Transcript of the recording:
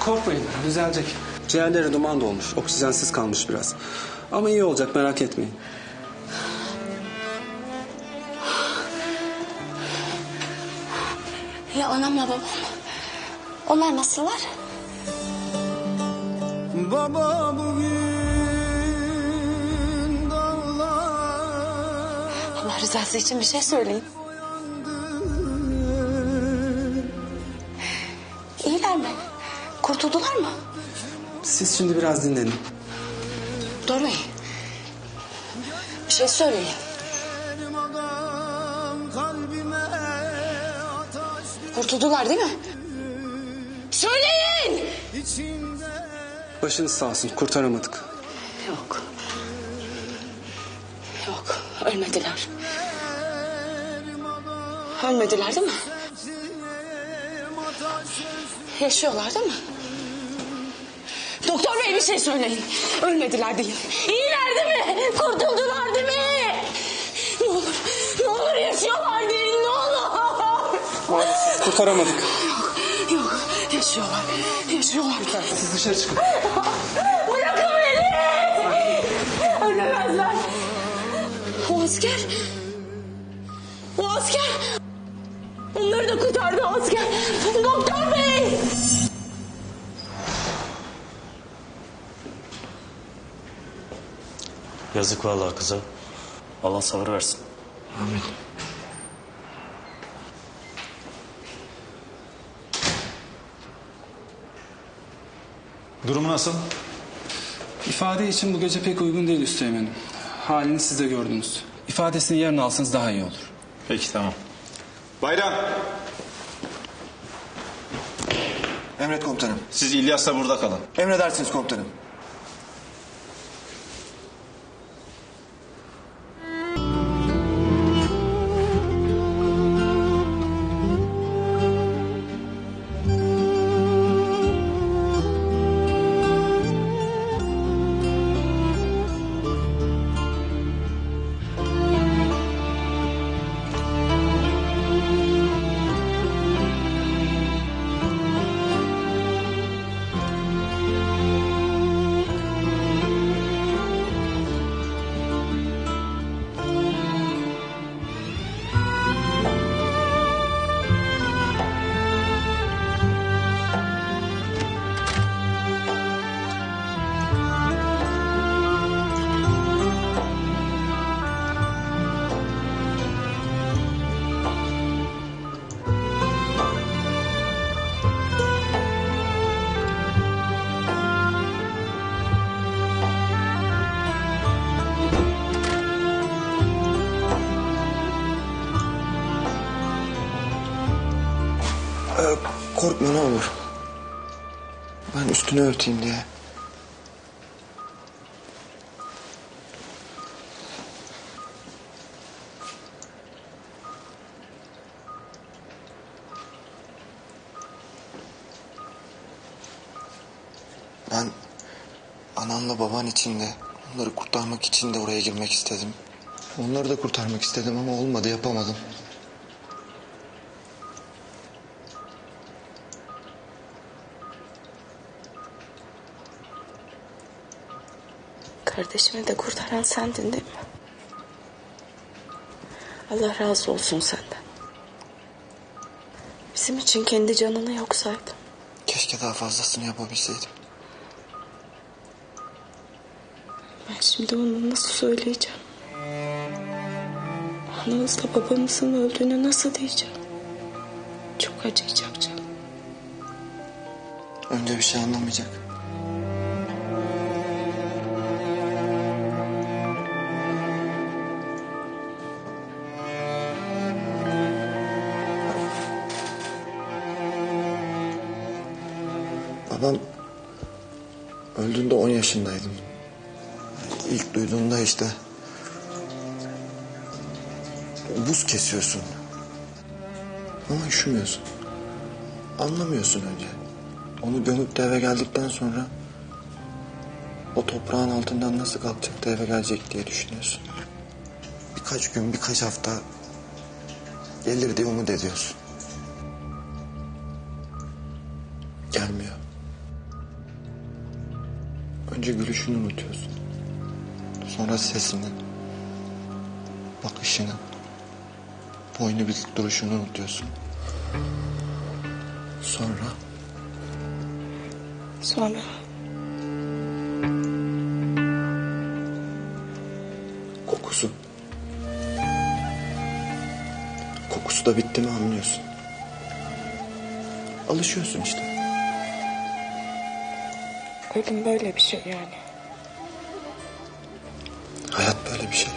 Korkmayın düzelecek. Ciğerleri duman dolmuş. Oksijensiz kalmış biraz. Ama iyi olacak merak etmeyin. Ya anamla babam? Onlar nasıllar? Baba bugün dağlar Allah rızası için bir şey söyleyin. Kurtuldular mı? Siz şimdi biraz dinlenin. Bey. Bir şey söyleyin. Kurtuldular değil mi? Söyleyin! Başınız sağ olsun kurtaramadık. Yok. Yok, ölmediler. Ölmediler değil mi? Yaşıyorlar değil mi? Doktor bey bir şey söyleyin. Ölmediler değil. İyiler değil mi? Kurtuldular değil mi? Ne olur, ne olur yaşıyorlar değil ne olur. Maalesef kurtaramadık. Yok, yaşıyorlar. Yaşıyorlar. Siz dışarı çıkın. Bırakın beni! Ölemezler. O asker. O asker. Onları da kurtardı o asker. Doktor bey. Yazık vallahi kıza. Allah sabır versin. Durumu nasıl? İfade için bu gece pek uygun değil Üsteğmen'im. Halini siz de gördünüz. İfadesini yarın alsanız daha iyi olur. Peki tamam. Bayram. Emret komutanım. Siz İlyas'la burada kalın. Emredersiniz komutanım. Ee, korkma ne olur. Ben üstünü örteyim diye. Ben ananla baban için de onları kurtarmak için de oraya girmek istedim. Onları da kurtarmak istedim ama olmadı yapamadım. Kardeşimi de kurtaran sendin değil mi? Allah razı olsun senden. Bizim için kendi canını yok saydın. Keşke daha fazlasını yapabilseydim. Ben şimdi onu nasıl söyleyeceğim? Anamızla babamızın öldüğünü nasıl diyeceğim? Çok acıyacak canım. Önce bir şey anlamayacak. Babam öldüğünde 10 yaşındaydım. İlk duyduğumda işte buz kesiyorsun. Ama üşümüyorsun. Anlamıyorsun önce. Onu gömüp de eve geldikten sonra o toprağın altından nasıl kalkacak da eve gelecek diye düşünüyorsun. Birkaç gün, birkaç hafta Gelir diye umut ediyorsun. Gelmiyor. Önce gülüşünü unutuyorsun. Sonra sesini, bakışını, boynu bükük duruşunu unutuyorsun. Sonra Sonra kokusu. Kokusu da bitti mi anlıyorsun. Alışıyorsun işte. Ölüm böyle bir şey yani. Hayat böyle bir şey.